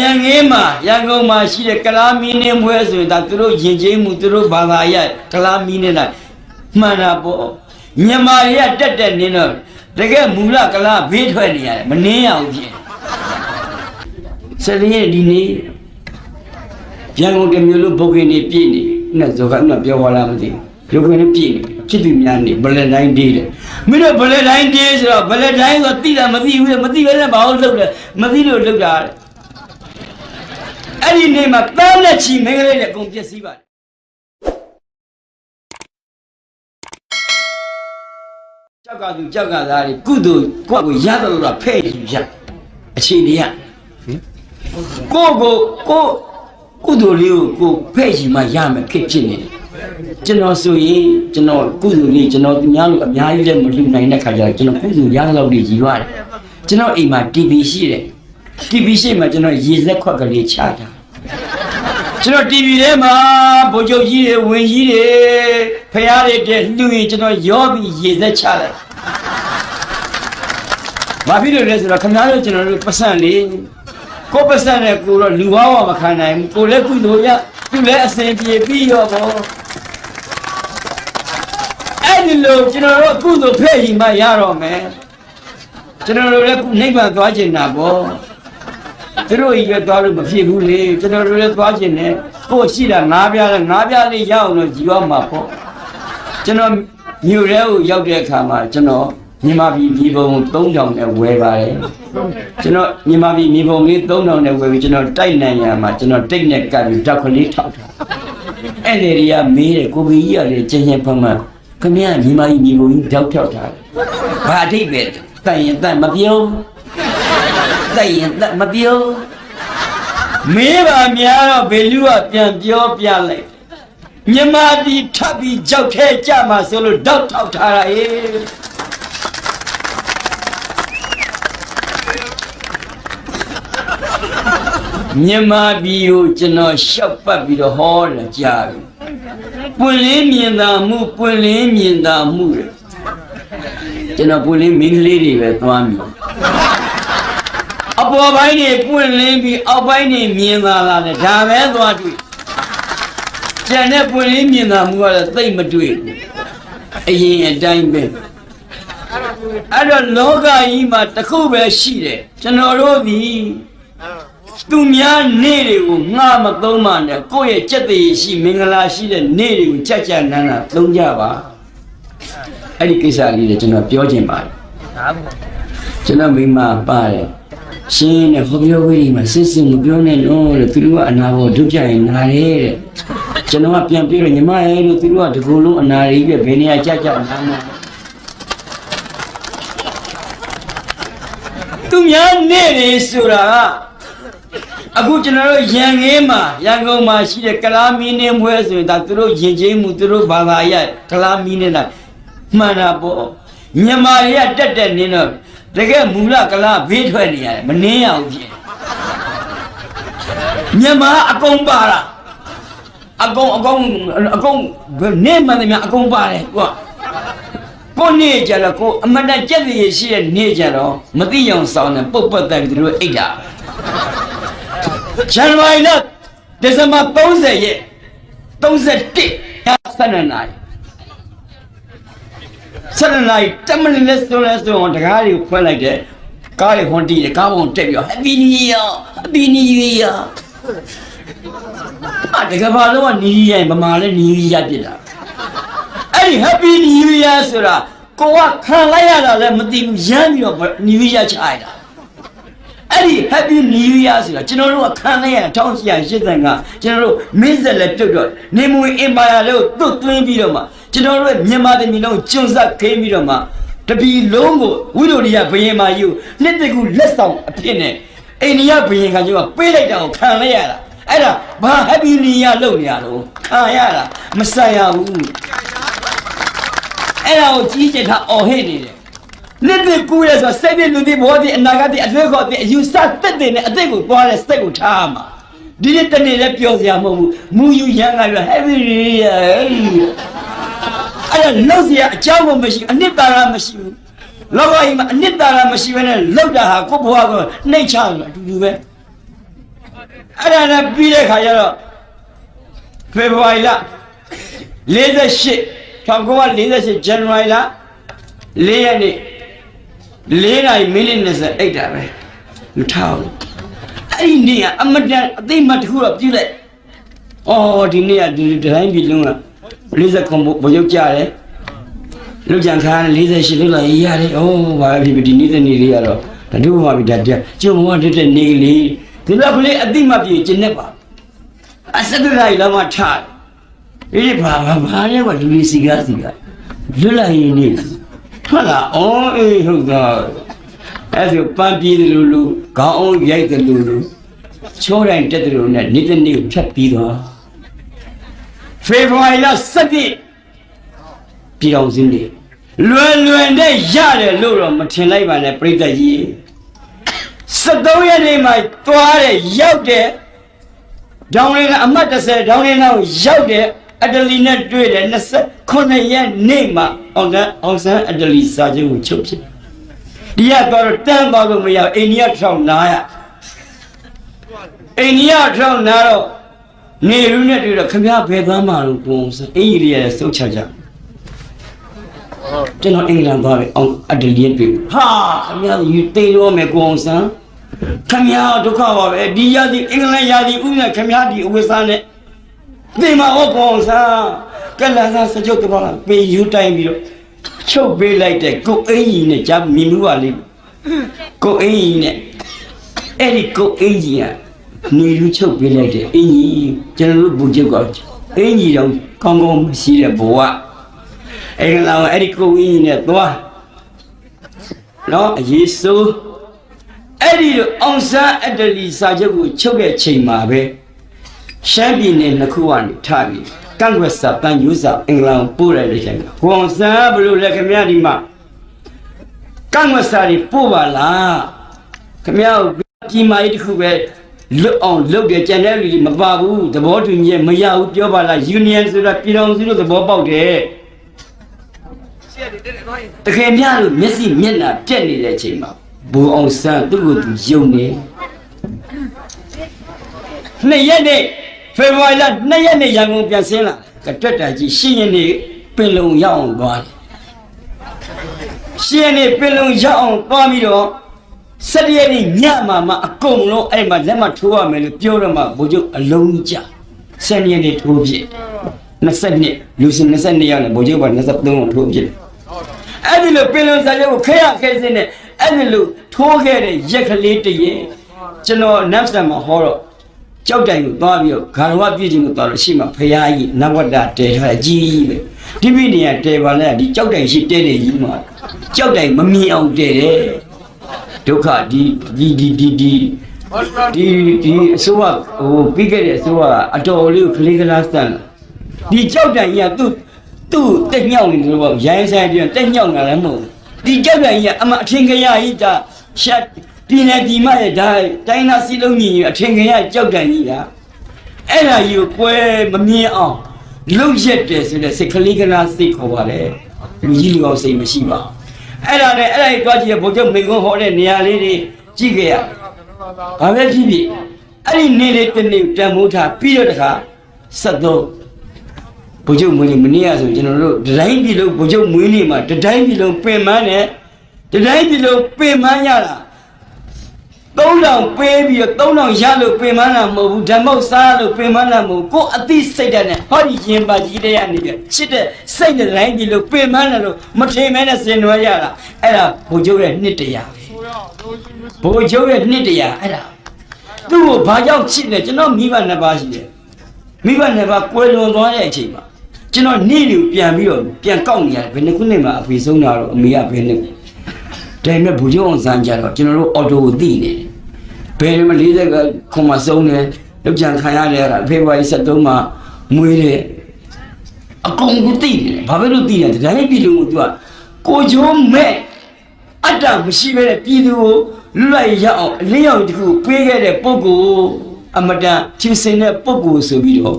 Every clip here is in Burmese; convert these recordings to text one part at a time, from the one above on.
ရန်ကင်းမှာရန်ကုန်မှာရှိတဲ့ကလားမီးနှင်းပွဲဆိုရင်ဒါသူတို့ယဉ်ကျေးမှုသူတို့ဘာသာရကလားမီးနှင်းလိုက်မှန်တာပေါ့မြန်မာတွေကတက်တက်နင်းတော့တကယ်မူလကလားဘေးထွက်နေရတယ်မနှင်းရအောင်ပြင်စရင်းဒီနေ့ရန်ကုန်တစ်မျိုးလုံးဘုတ်ကင်းနေပြည့်နေနဲ့ဇောကနပြောပါလားမသိဘူးဘုတ်ကင်းနေပြည့်နေချစ်သူများနေဘလက်တိုင်းဒေးတယ်မင်းတို့ဘလက်တိုင်းဒေးဆိုတော့ဘလက်တိုင်းဆိုသိတာမသိဘူးလေမသိဘဲနဲ့ဘာလို့လုပ်လဲမသိလို့လုပ်တာတဲ့ အဲ့ဒီနေ့မှာတန်းလက်ချီမင်္ဂလေးနဲ့အကုန်ပျက်စီးပါတယ်ကြောက်ကသူကြောက်ကသားတွေကုသိုလ်ကိုယ့်ကိုရတယ်လို့တော့ဖဲ့ယူရအခြေအနေရကိုယ့်ကိုကိုယ့်ကုသိုလ်လေးကိုကိုယ်ဖဲ့ယူမှရမယ်ခက်ဖြစ်နေတယ်ကျွန်တော်ဆိုရင်ကျွန်တော်ကုသိုလ်လေးကျွန်တော်သူများလို့အများကြီးလည်းမလှူနိုင်တဲ့ခါကျတော့ကျွန်တော်ကုသိုလ်ရတဲ့လောက်တွေကြီးရတယ်ကျွန်တော်အိမ်မှာ TV ရှိတယ် TV ရှိမှကျွန်တော်ရေစက်ခွက်ကလေးချတာကျွန်တော် TV ထဲမှာဗိုလ်ချုပ်ကြီးတွေဝင်ကြီးတွေဖျားတွေတဲ့လှူရင်ကျွန်တော်ရောပြီးရေစက်ချလိုက်ဘာဖြစ်လို့လဲဆိုတော့ခင်ဗျားတို့ကျွန်တော်တို့ပတ်စံလေးကိုယ်ပတ်စံနဲ့ကိုတော့လူဘာဝမခံနိုင်ဘူးကိုလည်းကုသိုလ်ရသူလည်းအစဉ်ပြေပြီးရောပေါ့အဲ့ဒီလိုကျွန်တော်တို့ကုသိုလ်ဖဲ့ရင်မှရတော့မယ်ကျွန်တော်တို့လည်းနိဗ္ဗာန်သွားချင်တာပေါ့ သူတို့ကြီးပဲသွားလို့မဖြစ်ဘူးလေကျွန်တော်တို့လည်းသွားချင်တယ်ကိုယ်ရှိတာငါးပြားလဲငါးပြားလေးရအောင်လို့ကြည်ရမှာပေါ့ကျွန်တော်မြို့ထဲကိုရောက်တဲ့အခါမှာကျွန်တော်မြန်မာပြည်ပြည်ပုံ3000နဲ့ဝယ်ပါတယ်ကျွန်တော်မြန်မာပြည်မြေပုံလေး3000နဲ့ဝယ်ပြီးကျွန်တော်တိုက်နိုင်ရမှာကျွန်တော်တိတ်နဲ့ကပ်ပြီးဓာတ်ကလေးထောက်တာအဲ့ဒီတွေကမေးတယ်ကိုဘီကြီးကလည်းကျင်းချင်းဖမ်းမှခမရမြန်မာပြည်မြေပုံကြီးဓာတ်ထောက်တာဘာအထိပ်ပဲတိုင်ရင်တန်မပြုံး တိုက်ရင်တက်မပြောမေးပါများတော့ဘယ်လူကပြန်ပြောပြလိုက်မြမတီထပ်ပြီးကြောက်ထဲကြမှာဆိုလို့တောက်ထောက်ထားတာအေးမြမပြည်ကိုကျွန်တော်ရှောက်ပတ်ပြီးတော့ဟောတယ်ကြားပြီပွင့်လင်းမြင်သာမှုပွင့်လင်းမြင်သာမှုတဲ့ကျွန်တော်ပွင့်လင်းမင်းကလေးတွေပဲသွားမိအ ပေါ်ပိုင်းနေပွင့်လင်းပြီးအောက်ပိုင်းနေမြင်သာလာတယ်ဒါပဲသွားတွေ့ကျန်တဲ့ပွင့်လင်းမြင်သာမှုကတော့သိမ့်မတွေ့ဘူးအရင်အတိုင်းပဲအဲ့တော့လောကကြီးမှာတစ်ခုပဲရှိတယ်ကျွန်တော်တို့ဒီသူများနေ့တွေကိုငှမသုံးပါနဲ့ကိုယ့်ရဲ့စက်တည်ရှိမင်္ဂလာရှိတဲ့နေ့တွေကိုကြက်ကြက်နန်းနန်းသုံးကြပါအဲ့ဒီကိစ္စလေးတွေကျွန်တော်ပြောချင်ပါတယ်ကျွန်တော်မိမပါတယ် ရှင်းတဲ့ဟောပြောဝေးဒီမှာစစ်စစ်မပြောနဲ့နော်တဲ့သူတို့ကအနာဘောဒုက္ခရင်နာတယ်တဲ့ကျွန်တော်ကပြန်ပြေးတော့ညီမရဲ့လို့သူတို့ကဒီကုလုံးအနာရီပဲဘယ်နေရာကြကြနာမှာသူများနေနေဆိုတာကအခုကျွန်တော်တို့ရန်ကင်းမှာရန်ကုန်မှာရှိတဲ့ကလားမီးနှင်းပွဲဆိုရင်ဒါသူတို့ယဉ်ကျေးမှုသူတို့ဘာသာရကလားမီးနှင်းလိုက်မှန်တာပေါ့မြန်မာတွေကတက်တက်နင်းတော့ တကယ်မူလကလားဘေးထွက်နေရတယ်မနှင်းရအောင်ပြင်မြန်မာအကုန်ပါလားအကုန်အကုန်အကုန်နေမှန်တယ်များအကုန်ပါတယ်ကွာကိုနေကြတော့ကိုအမတန်ကြက်ရည်ရှိတဲ့နေကြတော့မသိအောင်ဆောင်တယ်ပုတ်ပတ်တယ်သူတို့အိတ်တာဇန်နဝါရီလဒီဇင်ဘာ30ရက်31ည7နာရီ 7နာရီ10မိနစ်နဲ့ဆိုလဲဆိုတော့တကားတွေကိုဖွင့်လိုက်တယ်ကားတွေဟွန်တီးတယ်ကားပုံတက်ပြီးတော့ Happy New Year Happy New Year အာတကယ်ပါတော့နီးရိုင်မမာလဲနီးရပြစ်တာအဲ့ဒီ Happy New Year ဆိုတာကိုကခံလိုက်ရတာလည်းမသိဘူးရမ်းပြီးတော့ New Year ချလိုက်တာ အဲ့ဒီ Happy New Year ဆိုတာကျွန်တော်တို့ကခံလိုက်ရ1885ကျွန်တော်တို့မင်းဆက်လက်ပြုတ်တော့နေမွေအင်ပါယာလေးကိုသွတ်သွင်းပြီးတော့မှကျွန်တော်တို့ရဲ့မြန်မာပြည်လုံးကျွန်းဆက်ခင်းပြီးတော့မှတပီလုံးကိုဝိရိုရိယဘယင်မာကြီးကိုနှစ်တကူလက်ဆောင်အဖြစ်နဲ့အိန္ဒိယဘယင်ကကျတော့ပေးလိုက်တာကိုခံလိုက်ရတာအဲ့ဒါဘာ Happy New Year လုပ်နေရတော့ခံရတာမဆန်ရဘူးအဲ့ဒါကိုကြီးကျယ်ထားအော်ဟစ်နေတယ် နှစ်နှစ်ကူးရဲဆိုစိတ်နဲ့လူတွေဘောဒီအနာဂတ်တွေအသွေးခေါ်တွေအယူဆတက်တဲ့နဲ့အသက်ကိုသွားတဲ့စိတ်ကိုထားမှာဒီနေ့တနေ့လည်းပြောစရာမဟုတ်ဘူးမူယူရန်ကပြော heavy ရဲအဲ့ဒါလောက်စရာအကြောင်းကိုမရှိဘူးအနှစ်သာရမရှိဘူးလောကကြီးမှာအနှစ်သာရမရှိဘဲနဲ့လောက်တာဟာကိုယ့်ဘဝကိုနှိမ့်ချလို့အတူတူပဲအဲ့ဒါနဲ့ပြီးတဲ့ခါကျတော့ဖေဖော်ဝါရီလ48 1948 January လ4ရက်နေ့ 4နာရီမိနစ်20အိတ်တာပဲမထားဘူးအဲ့ဒီနေ့ကအမတန်အသိမှတ်တစ်ခုတော့ပြုလိုက်အော်ဒီနေ့ကဒီတိုင်းပြည်လုံးက40ခုဘုံရုပ်ကြတယ်လူကြံခါ48လောက်လာရတယ်အိုးဘာဖြစ်ဖြစ်ဒီနေ့တနေ့လေးကတော့တတူမှပြီဒါတက်ကျုံမတက်တဲ့နေကလေးဒီလောက်ကလေးအသိမှတ်ပြုကျင်နေပါအစတရိုင်လောက်မှထားတယ်ဒီဘာဘာဘာလဲကလူလေးစီကားစီကားလွတ်လာရင်နေ ဟုတ်လားအော်အေးဟုတ်သားအဲ့ဒါပန်းပြေးတယ်လို့လို့ခေါင်းအောင်ရိုက်တယ်လို့လို့ချိုးတိုင်းတက်တယ်လို့နဲ့နေ့တနေ့ကိုဖြတ်ပြီးတော့ဖေဖော်ဝါရီလ17ပြည်တော်စုနေလွယ်လွယ်နဲ့ရတယ်လို့တော့မထင်လိုက်ပါနဲ့ပြိတ္တကြီး73ရက်နေ့မှသွားတယ်ရောက်တယ်ဒေါင်းရင်းကအမှတ်30ဒေါင်းရင်းနောက်ရောက်တယ် အတလီနဲ့တွေ့တယ်29ရက်နေ့မှအောင်ကအောင်ဆန်းအတလီစာချုပ်ကိုချုပ်ဖြစ်ဒီကတော့တန်းသွားလို့မရဘူးအိန္ဒိယထောင်နာရအိန္ဒိယထောင်နာတော့နေရူးနဲ့တွေ့တော့ခမရဘယ်သွားမှလို့ပုံစံအင်ကြီးလေးရဲ့စုတ်ချကြကျွန်တော်အင်္ဂလန်သွားပြီအောင်အတလီတွေ့ဟာခမရယူတေးရောမယ်ကိုအောင်ဆန်းခမရဒုက္ခပါပဲဒီရသည်အင်္ဂလန်ရသည်ဥနဲ့ခမရဒီအဝိစားနဲ့ ဒီမှာဟောကိုအောင်ဆန်းကလန်ဆန်းစကြုတ်တော့ပေယူတိုင်းပြီးတော့ချုပ်ပေးလိုက်တဲ့ကိုအင်ကြီးနဲ့ဂျာမီမှုပါလိမ့်ကိုအင်ကြီးနဲ့အဲ့ဒီကိုအင်ကြီးကနေလူချုပ်ပေးလိုက်တဲ့အင်ကြီးကျွန်တော်တို့ဘူချုပ်ကအင်ကြီးတော့ကောင်းကောင်းမရှိတဲ့ဘဝအဲ့ဒီလောက်အဲ့ဒီကိုအင်ကြီးနဲ့သွားနော်ယေရှုအဲ့ဒီလိုအောင်ဆန်းအတလီစာချုပ်ကိုချုပ်တဲ့ချိန်မှာပဲ ရှမ်းပြည်နယ်နှစ်ခုကနေထားပြီးကန့်ကွက်စာတန်ယူစာအင်္ဂလန်ပို့လိုက်တဲ့ချိန်မှာကိုအောင်ဆန်းဘယ်လိုလဲခင်ဗျာဒီမှာကန့်ကွက်စာတွေပို့ပါလားခင်ဗျားကိုပြည်မာကြီးတစ်ခုပဲလွတ်အောင်လုပ်တယ်ကြံတဲ့လူတွေမပါဘူးသဘောတူညီမရဘူးပြောပါလား union ဆိုတာပြည်တော်စုလို့သဘောပေါက်တယ်တကယ်များလို့မျက်စိမျက်နှာပြက်နေတဲ့အချိန်မှာဘူအောင်ဆန်းသူ့ကိုသူယုံနေနှစ်ရက်နေ့ ဖေဖော်ဝါရီလနှစ်ရက်နေ့ရန်ကုန်ပြန်ဆင်းလာကတွက်တာကြီးရှင်းရင်နေပင်လုံရောက်အောင်သွားတယ်ရှင်းရင်နေပင်လုံရောက်အောင်သွားပြီးတော့စက်ရက်နေ့ညမှာမှအကုန်လုံးအဲ့မှာလက်မထိုးရမယ်လို့ပြောတော့မှဘိုးချုပ်အလုံးကြစက်ရက်နေ့ထိုးဖြစ်22လူစင်22ရောက်နေဘိုးချုပ်က23ကိုထိုးဖြစ်အဲ့ဒီလိုပင်လုံစာချုပ်ကိုခဲရခဲစင်းနဲ့အဲ့ဒီလိုထိုးခဲ့တဲ့ရက်ကလေးတည်းကျွန်တော်နတ်ဆန်မှာဟောတော့ ကြောက်တိုင်ကိုသွားပြီးတော့ဂါရဝပြည့်ခြင်းကိုသွားလို့ရှိမှဖရာကြီးနဝတ္တတဲထားအကြီးကြီးပဲဒီပြနေရတဲပါလဲဒီကြောက်တိုင်ရှိတဲနေကြီးမှာကြောက်တိုင်မမြင်အောင်တဲတယ်ဒုက္ခဒီဒီဒီဒီဒီဒီဒီအစိုးရဟိုပြီးခဲ့တဲ့အစိုးရအတော်လေးကိုကလေးကလားစမ်းဒီကြောက်တိုင်ကြီးကသူ့သူ့တက်ညောက်နေတယ်လို့ရိုင်းဆိုင်ပြန်တက်ညောက်လာလည်းမဟုတ်ဒီကြောက်တိုင်ကြီးကအမအထင်ကြီးကြီးဒါရှက် ပြည်နယ်ပြည်မရဲ့ဒါတိုင်းသားစီလုံးညီအထင်ကြီးကြောက်တိုင်ကြီးကအဲ့ဒါကြီးကိုကွဲမမြင်အောင်လှုပ်ရက်တယ်ဆိုတဲ့စိတ်ကလေးကလားစိတ်ခေါ်ပါလေလူကြီးလူအောင်စိတ်မရှိပါဘူးအဲ့ဒါနဲ့အဲ့ဒါကြီးတွားကြည့်ရဘုံချုပ်မိကုန်းဟောတဲ့နေရာလေးတွေကြည့်ခဲ့ရဘာပဲဖြစ်ဖြစ်အဲ့ဒီနေလေးတစ်နေ့တန်မိုးထားပြီးတော့တခါဆက်တော့ဘုံချုပ်မွေးနေ့မနေ့ကဆိုကျွန်တော်တို့တတိုင်းပြည်လုံးဘုံချုပ်မွေးနေ့မှာတတိုင်းပြည်လုံးပင်မနဲ့တတိုင်းပြည်လုံးပင်မရတာ 3000ပေးပြီးတော့3000ရလို့ပင်မလာမဟုတ်ဘူးဓမ္မောက်စားလို့ပင်မလာမဟုတ်ကိုယ်အသိစိတ်ဓာတ်နဲ့ဟောဒီရင်ပါကြီးတဲ့ကနေပြချစ်တဲ့စိတ်နဲ့တိုင်းပြည်လို့ပင်မလာလို့မထင်မဲနဲ့စင်နွယ်ရတာအဲ့ဒါဘုံချုပ်ရဲ့နှစ်တရာဘုံချုပ်ရဲ့နှစ်တရာအဲ့ဒါသူ့ကိုဘာကြောင့်ချစ်လဲကျွန်တော်မိဘနှစ်ပါးရှိတယ်မိဘနှစ်ပါးကွယ်လွန်သွားတဲ့အချိန်မှာကျွန်တော်နေ့တွေပြန်ပြီးတော့ပြန်ကောက်နေရတယ်ဘယ်နှစ်ခုနှစ်မှာအဖေဆုံးတာတော့အမေကဘယ်နှစ်ဒါပေမဲ့ဘူကျုံအောင်စမ်းကြတော့ကျွန်တော်တို့အော်တိုကိုသိနေတယ် ဘယ်မှာ40ကခွန်မဆုံးတယ်လောက်ကြံခံရတယ်အဲ့ဒါဖေဖော်ဝါရီ23မှာမွေးတယ်အကုန်ကိုသိနေတယ်ဘာပဲလို့သိနေတယ်ဒါပေမဲ့ပြည်လုံးကိုသူကကိုချိုးမဲ့အတ္တမရှိပဲတဲ့ပြည်သူကိုလွတ်လပ်ရအောင်အလင်းရောင်တစ်ခုပေးခဲ့တဲ့ပုဂ္ဂိုလ်အမတန်ချင်းစင်တဲ့ပုဂ္ဂိုလ်ဆိုပြီးတော့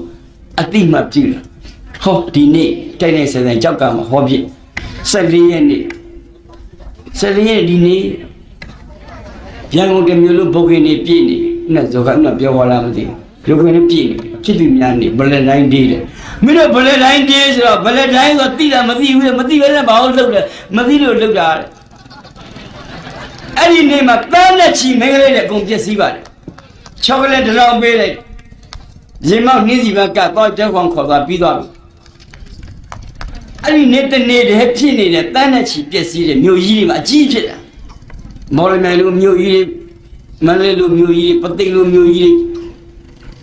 အတိမတ်ပြုတယ်ဟောဒီနေ့တိုက်တိုက်ဆန်ဆန်ကြောက်ကမှာဟောပြ14ရက်နေ့14ရက်ဒီနေ့ ရန်ကုန်တမျိုးလုံးဘုတ်ကင်းနေပြည့်နေနဲ့ဇော်ကမှပြောပါလားမသိဘူးလူခွေနဲ့ပြည့်နေဖြစ်သူများနေဘလက်တိုင်းဒေးတယ်မင်းတို့ဘလက်တိုင်းဒေးဆိုတော့ဘလက်တိုင်းဆိုသိတာမသိဘူးမသိဘဲနဲ့ဘာလို့လှုပ်တယ်မသိလို့လှုပ်တာတဲ့အဲ့ဒီနေ့မှာတန်းနဲ့ချီမင်းကလေးတွေအကုန်ပြည့်စည်ပါတယ်ချောကလက်တစ်လောင်းပေးလိုက်ရင်မောက်နှင်းစီဘက်ကတော့တဲခွန်ခေါ်သွားပြီးသွားပြီအဲ့ဒီနေ့တနေ့တည်းဖြစ်နေတဲ့တန်းနဲ့ချီပြည့်စည်တဲ့မြို့ကြီးတွေမှာအကြီးဖြစ်တာ မော်လမြိုင်လိုမြို့ကြီးတွေမန္တလေးလိုမြို့ကြီးတွေပသိမ်လိုမြို့ကြီးတွေ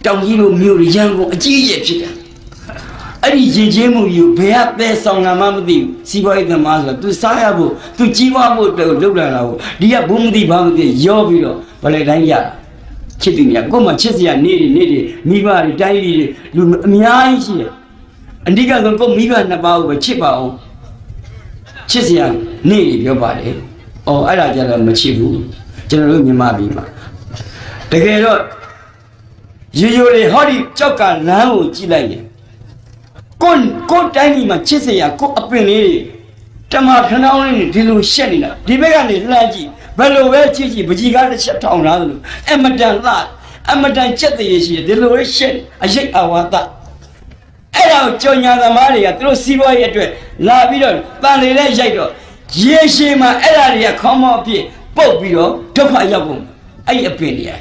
တောင်ကြီးလိုမြို့တွေရန်ကုန်အကြီးအကျယ်ဖြစ်တာအဲ့ဒီရင်ချင်းမှုကြီးကိုဘယ်ကသဲဆောင်လာမှမသိဘူးစီးပွားရေးသမားဆိုတော့ तू စားရဖို့ तू ကြီးပွားဖို့အတွက်ကိုလုပ်လာတာကိုဒီကဘုံမသိဘာမသိရောပြီးတော့ဗလဲတိုင်းရတာချစ်သူများကိုယ်မှချစ်စရာနေတွေနေတွေမိဘတွေတိုင်းပြည်တွေလူအများကြီးရှိတယ်အဓိကဆုံးကိုယ်မိဘနှစ်ပါးကိုပဲချစ်ပါအောင်ချစ်စရာနေတွေပြောပါတယ်။ အော်အဲ့ဒါကြတော့မချစ်ဘူးကျွန်တော်တို့မြန်မာပြည်မှာတကယ်တော့ရေရိုတွေဟောဒီကြောက်ကလမ်းကိုကြည့်လိုက်ရင်ကိုယ်ကိုယ်တိုင်းပြည်မှာချစ်စရာကိုယ်အပင်လေးတွေတမထဏောင်းလေးတွေဒီလိုရှက်နေတာဒီဘက်ကနေလှမ်းကြည့်ဘယ်လိုပဲကြည့်ကြည့်ပကြီးကားတစ်ချက်ထောင်ထားသလိုအမတန်လှအမတန်ချက်တည်းရှိတယ်ဒီလိုပဲရှက်အရိတ်အဝါဒအဲ့ဒါကိုကြော်ညာသမားတွေကသူတို့စီးပွားရေးအတွက်လာပြီးတော့တန်လေတဲ့ရိုက်တော့ ရေရှည်မှာအဲ့ဒါတွေကခေါင်းမောက်အဖြစ်ပုတ်ပြီးတော့ဒုက္ခရောက်ကုန်အဲ့ဒီအပင်တွေ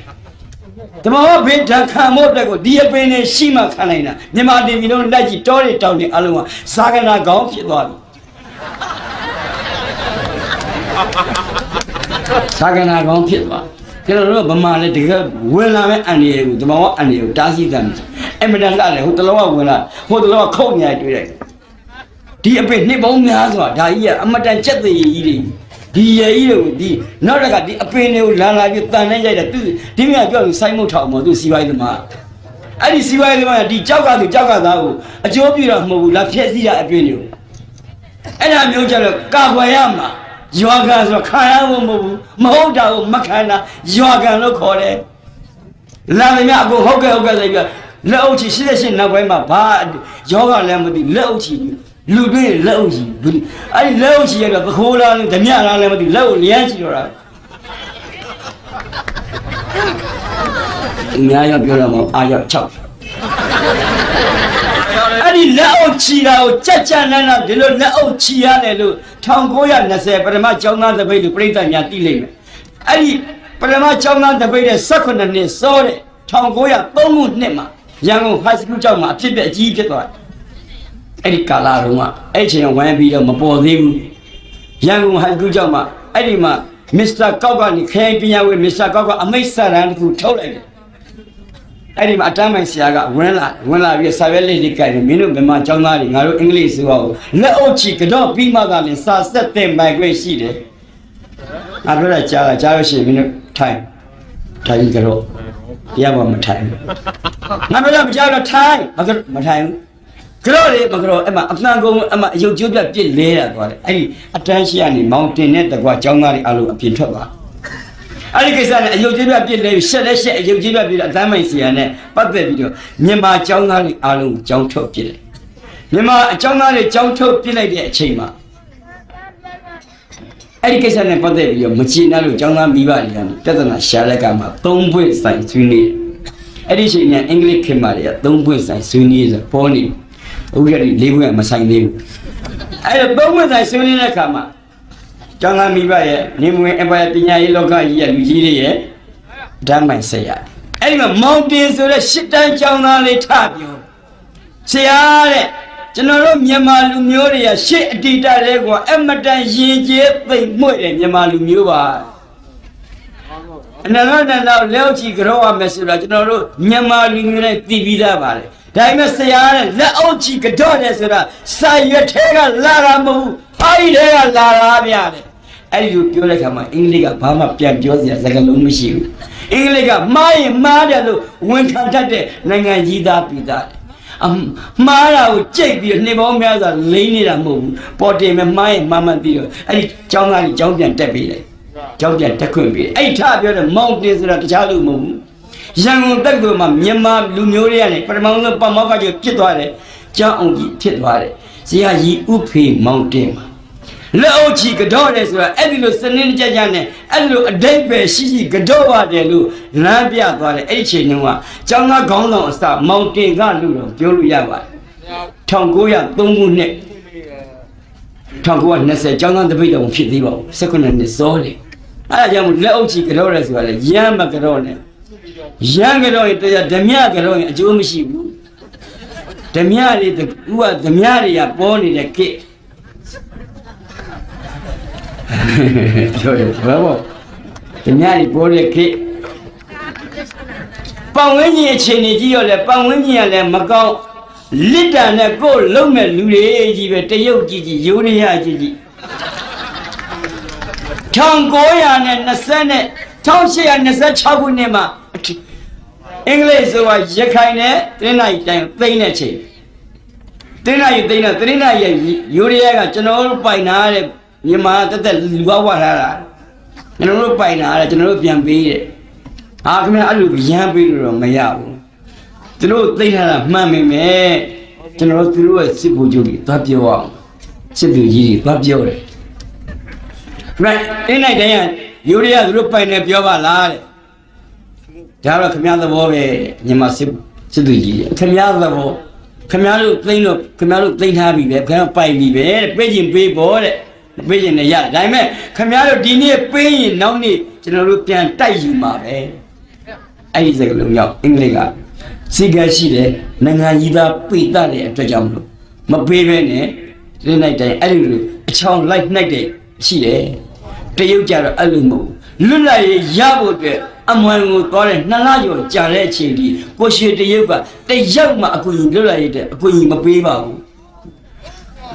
တမန်ဘင်းဓာခံမို့တက်ကိုဒီအပင်နဲ့ရှိမှခံနိုင်တာမြန်မာတင်ပြည်လုံးလက်ကြီးတောတွေတောင်တွေအလုံးကဇာကနာကောင်းဖြစ်သွားပြီဇာကနာကောင်းဖြစ်သွားကျွန်တော်တို့ဗမာလည်းတကယ်ဝင်လာမဲ့အန်ဒီရဲ့ကိုတမန်ကအန်ဒီရဲ့ကိုတားဆီးတယ်အမတန်လာတယ်ဟိုတလုံးကဝင်လာဟိုတလုံးကခုတ်မြိုင်တွေ့လိုက် ဒီအပင်နှစ်ပေါင်းများစွာဒါကြီးကအမတန်ကြက်သေးကြီးတွေဒီရကြီးတွေကိုဒီနောက်တက်ကဒီအပင်တွေကိုလာလာပြီးတန်နေရိုက်တယ်သူဒီမြတ်ပြောလို့စိုင်းမုတ်ထောင်မသူစီပိုင်းသမားအဲ့ဒီစီပိုင်းသမားကဒီကြောက်ကသူကြောက်ကသားကိုအကျိုးပြတာမဟုတ်ဘူးလားဖျက်ဆီးတာအပင်တွေကိုအဲ့ဒါမျိုးကြတော့ကာကွယ်ရမှာယောဂဆိုတော့ခံရဖို့မဟုတ်ဘူးမဟုတ်တာကိုမခံတာယောဂလို့ခေါ်တယ်လာမမြအကုန်ဟုတ်ကဲ့ဟုတ်ကဲ့ဆိုပြီးလက်အုပ်ချီ88နောက်ပိုင်းမှာဘာယောဂလည်းမသိလက်အုပ်ချီ လူတွေလက်အုပ်ချီလူအဲ့ဒီလက်အုပ်ချီရတော့သခိုးလားဓမြလားလည်းမသိလက်ကိုလျမ်းချီတော့တာအများရောက်ပြောတော့မအားရောက်6အဲ့ဒီလက်အုပ်ချီတာကိုကြက်ကြက်နန်းနန်းဒီလိုလက်အုပ်ချီရတယ်လို့1920ပထမကျောင်းသားတပိတ်လို့ပြိဿများသိလိမ့်မယ်အဲ့ဒီပထမကျောင်းသားတပိတ်တဲ့18နှစ်စောတဲ့1903ခုနှစ်မှာရန်ကုန် high school ကျောင်းမှာအဖြစ်ပြအကြီးဖြစ်သွားတယ် အဲ့ဒီကာလာတုန်းကအဲ့ချိန်ကဝမ်းပြီးတော့မပေါ်သေးဘူးရန်ကုန် high school ကျောင်းမှာအဲ့ဒီမှာမစ္စတာကောက်ကနေခရိုင်ပညာဝေမစ္စတာကောက်ကအမိတ်ဆရန်တစ်ခုထုတ်လိုက်တယ်အဲ့ဒီမှာအတန်းမိုင်ဆရာကဝင်လာဝင်လာပြီးစာရွက်လေးလေးကြိုက်တယ်မင်းတို့မြန်မာကျောင်းသားတွေငါတို့အင်္ဂလိပ်ဆိုတော့လက်အုပ်ချီကတော့ပြီးမှသာလင်စာဆက်တဲ့မိုက်ခွင့်ရှိတယ်ငါပြောတာကြားတာကြားလို့ရှိရင်မင်းတို့ထိုင်ထိုင်ကြတော့ရပါမထိုင်ဘူးငါပြောတာမကြားတော့ထိုင်မကမထိုင်ဘူး ကြောလေမကြောအဲ့မှာအမှန်ကုန်အမှအယုတ်ကျိုးပြပြစ်လဲတာသွားတယ်အဲ့ဒီအတန်းရှိကနေမောင်တင်တဲ့တကွာကျောင်းသားတွေအလုံးအပြင်ထွက်သွားအဲ့ဒီကိစ္စနဲ့အယုတ်ကျိုးပြပြစ်လဲရှက်လက်ရှက်အယုတ်ကျိုးပြပြစ်အတန်းမိုင်စီရနဲ့ပတ်သက်ပြီးတော့မြန်မာကျောင်းသားတွေအလုံးကျောင်းထုတ်ပြစ်လိုက်မြန်မာအကျောင်းသားတွေကျောင်းထုတ်ပြစ်လိုက်တဲ့အချိန်မှာအဲ့ဒီကိစ္စနဲ့ပတ်သက်ပြီးတော့မချင်တဲ့လို့ကျောင်းသားမိဘတွေကပြဿနာရှာတဲ့ကမှာ၃ဘွေ့ဆိုင်ဆွေးနွေးအဲ့ဒီအချိန်ကအင်္ဂလိပ်ခင်မာတွေက၃ဘွေ့ဆိုင်ဆွေးနွေးဆိုပေါ်နေ အခုကလေးဘွေ့ကမဆိုင်သေးဘူးအဲ့တော့၃ဘွေ့ဆိုင်ဆွေးနွေးတဲ့အခါမှာကျောင်းသားမိဘရဲ့နေမဝင်အပယပညာရေးလောကကြီးရဲ့လူကြီးတွေရဲ့ဓာတ်မိုင်ဆက်ရအဲ့ဒီမှာမောင်တင်ဆိုတဲ့ရှစ်တန်းကျောင်းသားလေးထပြောဆရာတဲ့ကျွန်တော်တို့မြန်မာလူမျိုးတွေကရှေ့အတိတ်တဲကွာအမတန်ရင်ကျေးသိမ့်မွေ့တယ်မြန်မာလူမျိုးပါအနန္တနန္ဒလက်ချီကြောရမယ်ဆိုတာကျွန်တော်တို့မြန်မာလူမျိုးတွေသိပြီးသားပါလေ ဒါပေမဲ့ဆရာကလက်အုပ်ချီကြော့တယ်ဆိုတာစာရွက်ထဲကလာတာမဟုတ်ဟာဒီထဲကလာတာဗျာတဲ့အဲ့ဒီလိုပြောတဲ့ခါမှာအင်္ဂလိပ်ကဘာမှပြန်ပြောစရာစကားလုံးမရှိဘူးအင်္ဂလိပ်ကမှားရင်မှားတယ်လို့ဝန်ခံတတ်တဲ့နိုင်ငံကြီးသားပြည်သားတယ်အမှားတာကိုကြိတ်ပြီးနှိပ်ပေါင်းများစွာလိမ့်နေတာမဟုတ်ဘူးပေါ်တင်မဲ့မှားရင်မှားမှန်ပြီးတော့အဲ့ဒီကျောင်းသားကြီးကျောင်းပြန်တက်ပေးလိုက်ကျောင်းပြန်တက်ခွင့်ပေးအဲ့ထပြောတဲ့မောင်တင်ဆိုတာတခြားလို့မဟုတ်ဘူး ရန်ကုန်တက္ကသိုလ်မှာမြန်မာလူမျိုးတွေကနေပထမဆုံးပမောက္ခကျဖြစ်သွားတယ်ကျောင်းအောင်ကြီးဖြစ်သွားတယ်ဇေယျကြီးဥဖေမောင်တင်မှာလက်အုပ်ချီကတော့တယ်ဆိုတာအဲ့ဒီလိုစနစ်ကြကြနဲ့အဲ့ဒီလိုအတိတ်ပဲရှိရှိကတော့ပါတယ်လို့လမ်းပြသွားတယ်အဲ့ဒီချိန်တုန်းကကျောင်းသားခေါင်းဆောင်အစမောင်တင်ကလို့တော့ပြောလို့ရပါတယ်1903ခုနှစ်1920ကျောင်းသားတပိတ်တော်ဖြစ်သေးပါဘူး19နှစ်စောတယ်အဲ့ဒါကြောင့်လက်အုပ်ချီကတော့တယ်ဆိုတာလေရမ်းမကတော့နဲ့ ရမ်းကတော့ရင်တရားဓမြကတော့ရင်အကျိုးမရှိဘူးဓမြတွေဥကဓမြတွေကပေါ်နေတဲ့ကိပြောရဘာပေါ့ဒီညကြီးပေါ်တဲ့ခေတ်ပတ်ဝန်းကျင်အခြေအနေကြီးရောလဲပတ်ဝန်းကျင်ကလည်းမကောင်းလစ်တာနဲ့ကိုယ်လုံးမဲ့လူတွေကြီးပဲတရုတ်ကြီးကြီးယူရီးယားကြီးကြီး1920နဲ့1826ခုနှစ်မှာ အင်္ဂလိပ်ဆိုတာရခိုင်နဲ့တင်းနိုင်တိုင်းသိမ့်တဲ့ချိန်တင်းနိုင်သိမ့်တဲ့တင်းနိုင်ရဲ့ယူရီးယားကကျွန်တော်တို့ပိုင်နာတဲ့မြန်မာတက်တက်လူဝဝလာတာကျွန်တော်တို့ပိုင်နာတဲ့ကျွန်တော်တို့ပြန်ပေးတဲ့ဟာခင်ဗျာအဲ့လိုရမ်းပေးလို့တော့မရဘူးသူတို့သိထားတာမှန်မိမယ်ကျွန်တော်တို့သူတို့ရဲ့စစ်ဗိုလ်ချုပ်တွေသွားပြောအောင်စစ်သူကြီးတွေသွားပြောတယ် right တင်းနိုင်တိုင်းယူရီးယားသူတို့ပိုင်နေပြောပါလားတဲ့ ဒါတော့ခင်ဗျားသဘောပဲမြန်မာစစ်စစ်သူကြီးခင်ဗျားသဘောခင်ဗျားတို့သိမ့်တော့ခင်ဗျားတို့သိမ့်ထားပြီပဲခင်ဗျားပိုင်ပြီပဲတဲ့ပေးခြင်းပေးဖို့တဲ့ပေးခြင်းနဲ့ရဒါပေမဲ့ခင်ဗျားတို့ဒီနေ့ပေးရင်နောက်နေ့ကျွန်တော်တို့ပြန်တိုက်ယူမှာပဲအဲ့ဒီစကားလုံးရောက်အင်္ဂလိပ်ကစီကရှိတယ်နိုင်ငံကြီးသားပိတ်တဲ့အတွက်ကြောင့်မလို့မပေးဘဲနဲ့ဒီနေ့တိုင်းအဲ့ဒီလိုအချောင်းလိုက်နှိုက်တဲ့ရှိတယ်တရုတ်ကြတော့အဲ့လိုမဟုတ်ဘူး လွတ်လပ်ရေးရဖို့အတွက်အမွန်ကိုသွားတဲ့နှစ်လကျော်ကြာတဲ့အချိန်ဒီကိုရှေတရုတ်ကတရုတ်မှအကူကြီးလွတ်လပ်ရေးတဲ့အကူကြီးမပေးပါဘူး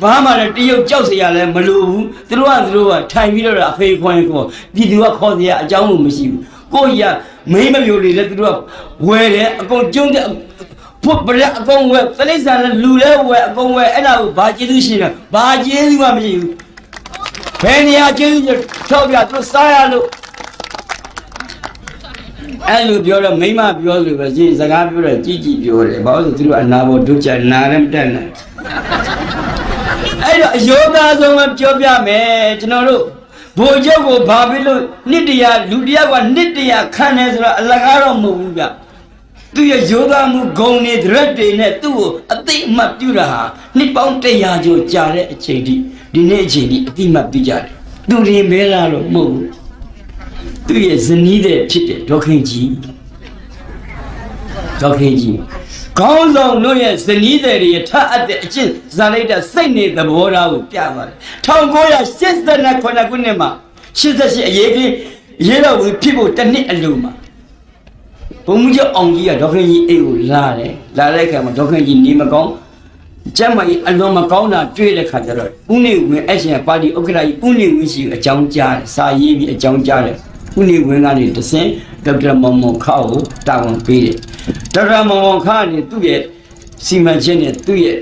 ဘာမှလည်းတရုတ်ကြောက်စရာလည်းမလိုဘူးသူတို့ကသူတို့ကထိုင်ပြီးတော့အဖေခွန်ခေါ်ပြည်သူကခေါ်စရာအကြောင်းလို့မရှိဘူးကိုကြီးကမိမမျိုးလေးလည်းသူတို့ကဝယ်တယ်အကုန်ကျုံတဲ့ဖွတ်ပလက်အကုန်ဝယ်သလိษံလည်းလူလဲဝယ်အကုန်ဝယ်အဲ့ဒါကိုဘာကျေးဇူးရှိလဲဘာကျေးဇူးမှမရှိဘူးဘယ်နေရာကျေးဇူးထောက်ပြသူစားရလို့ အဲ့လိုပြောတော့မိမပြောလို့ပဲကြီးစကားပြောတော့ကြီးကြီးပြောတယ်ဘာလို့လဲသူတို့အနာဘောဒုချနာရမတက်နဲ့အဲ့တော့အယောသားဆုံးပဲပြောပြမယ်ကျွန်တော်တို့ဘိုလ်ချုပ်ကိုဘာဖြစ်လို့နှစ်တရာလူတယောက်ကနှစ်တရာခံတယ်ဆိုတော့အလကားတော့မဟုတ်ဘူးဗျသူရဲ့ယောသားမှုဂုံနေဒရက်တွေနဲ့သူ့ကိုအသိအမှတ်ပြုတာဟာနှစ်ပေါင်း100ကျော်ကြာတဲ့အချိန်ထိဒီနေ့အချိန်ထိအသိအမှတ်ပြုကြတယ်သူရင်မဲလာတော့မဟုတ်ဘူး သူ့ရဲ့ဇနီးတဲ့ဖြစ်တဲ့ဒေါခင်ကြီးဒေါခင်ကြီးခေါင်းဆောင်တို့ရဲ့ဇနီးတဲ့တွေထပ်အပ်တဲ့အကျင့်ဇာလိုက်တဲ့စိတ်နေသဘောထားကိုပြပါတယ်1989ခုနှစ်မှာ88အရေးကြီးရေးတော်ဝင်ဖြစ်ဖို့တစ်နှစ်အလိုမှာဘုံမူကျော်အောင်ကြီးကဒေါခင်ကြီးအိတ်ကိုလာတယ်လာတဲ့အခါမှာဒေါခင်ကြီးနေမကောင်းကျမ်းမကြီးအလွန်မကောင်းတာတွေ့တဲ့ခါကျတော့ဦးနေဝင်အရှင်ပါတီဥက္ကဋ္ဌကြီးဦးနေဝင်ရှိအကြောင်းကြားတယ်စာရေးပြီးအကြောင်းကြားတယ် ဦးနေဝင်ကနေတဆင်းဒေါက်တာမောင်မောင်ခါကိုတာဝန်ပေးတယ်ဒေါက်တာမောင်မောင်ခါကနေသူ့ရဲ့စီမံချက်နဲ့သူ့ရဲ့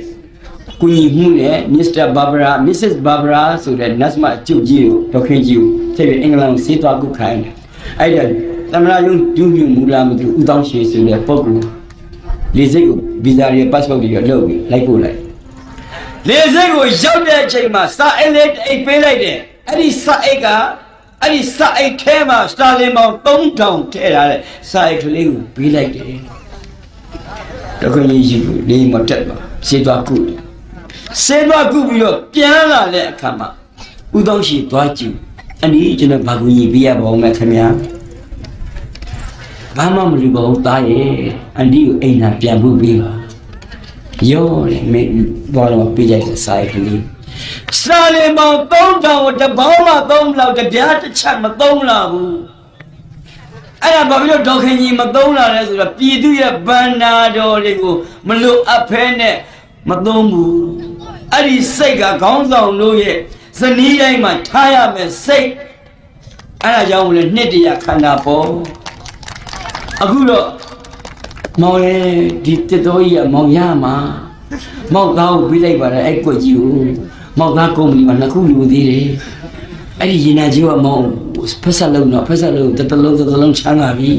ကုညီမှုနဲ့မစ္စတာဘာဘရာမစ္စစ်ဘာဘရာဆိုတဲ့နတ်မအကျုပ်ကြီးကိုဒေါခင်ကြီးကိုထိပ်ပြီးအင်္ဂလန်ကိုဆေးသွားကုခိုင်းတယ်အဲ့ဒါသမရယုံဒူးမြူမူလာမသူဦးတောင်းရှည်ဆိုတဲ့ပုဂ္ဂိုလ်လေစိတ်ကိုဗီဇာရဲ့ passport တွေလုပ်ပြီးလိုက်ပို့လိုက်လေစိတ်ကိုရောက်တဲ့အချိန်မှာစာအိတ်လေးအိတ်ပေးလိုက်တယ်အဲ့ဒီစာအိတ်က အဲ့ဒီစာအိတ်ထဲမှာစတာလင်ပေါင်3000ထည့်ထားတဲ့စာအိတ်ကလေးကိုပေးလိုက်တယ်တခွင်ကြီးယူလေးမတက်ပါစေးသွားကုတယ်စေးသွားကုပြီးတော့ပြန်လာတဲ့အခါမှာဦးတောင်းရှိသွားကြည့်အနည်းကျွန်တော်ဘာကူညီပေးရပါဦးမယ်ခင်ဗျာဘာမှမလူပါဘူးသားရဲ့အန်ဒီကိုအိမ်သာပြန်ဖို့ပေးပါရောတဲ့မင်းဘာလို့ပေးလိုက်တဲ့စာအိတ်ကလေး စာလင်ပေါင်3000ကိုတပေါင်းမှသုံးလောက်တပြားတစ်ချက်မသုံးလာဘူးအဲ့ဒါဘာဖြစ်လို့ဒေါခင်ကြီးမသုံးလာလဲဆိုတော့ပြည်သူရဲ့ဗန္နာတော်တွေကိုမလို့အပ်ဖဲနဲ့မသုံးဘူးအဲ့ဒီစိတ်ကခေါင်းဆောင်တို့ရဲ့ဇနီးတိုင်းမှာထားရမယ်စိတ်အဲ့ဒါကြောင့်မလို့နှစ်တရခန္ဓာပေါ်အခုတော့မောင်ရဲ့ဒီတစ်တော်ကြီးကမောင်ရမှာမောင်သားကိုပြီးလိုက်ပါတယ်အဲ့ကွက်ကြီးကို မောင်သားကုမ္ပဏီမှာနှစ်ခုယူသေးတယ်အဲ့ဒီရင်နာကြီးကမောင်ဖက်ဆက်လုံးတော့ဖက်ဆက်လုံးတစ်တလုံးတစ်တလုံးချမ်းလာပြီ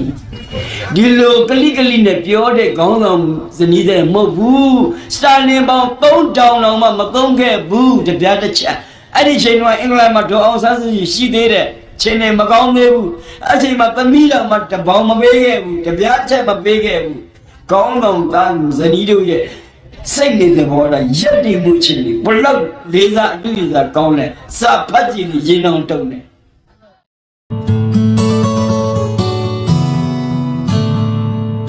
ဒီလိုကလိကလိနဲ့ပြောတဲ့ခေါင်းဆောင်ဇနီးတဲ့မဟုတ်ဘူးစတာလင်ပေါင်း3000လောက်မှမသုံးခဲ့ဘူးတပြားတစ်ချက်အဲ့ဒီချိန်တော့အင်္ဂလန်မှာဒေါ်အောင်ဆန်းစုကြည်ရှိသေးတယ်ချိန်နေမကောင်းသေးဘူးအဲ့ချိန်မှာသမီးတော်မှတပေါင်းမပေးခဲ့ဘူးတပြားချက်မပေးခဲ့ဘူးကောင်းတော်သားဇနီးတို့ရဲ့ စိတ်နေတဲ့ဘောတာရက်တည်မှုချင်းဘလောက်လေးစားအတူရစားကောင်းလဲစာဖတ်ကြည့်ရင်ရင်အောင်တုံးတယ်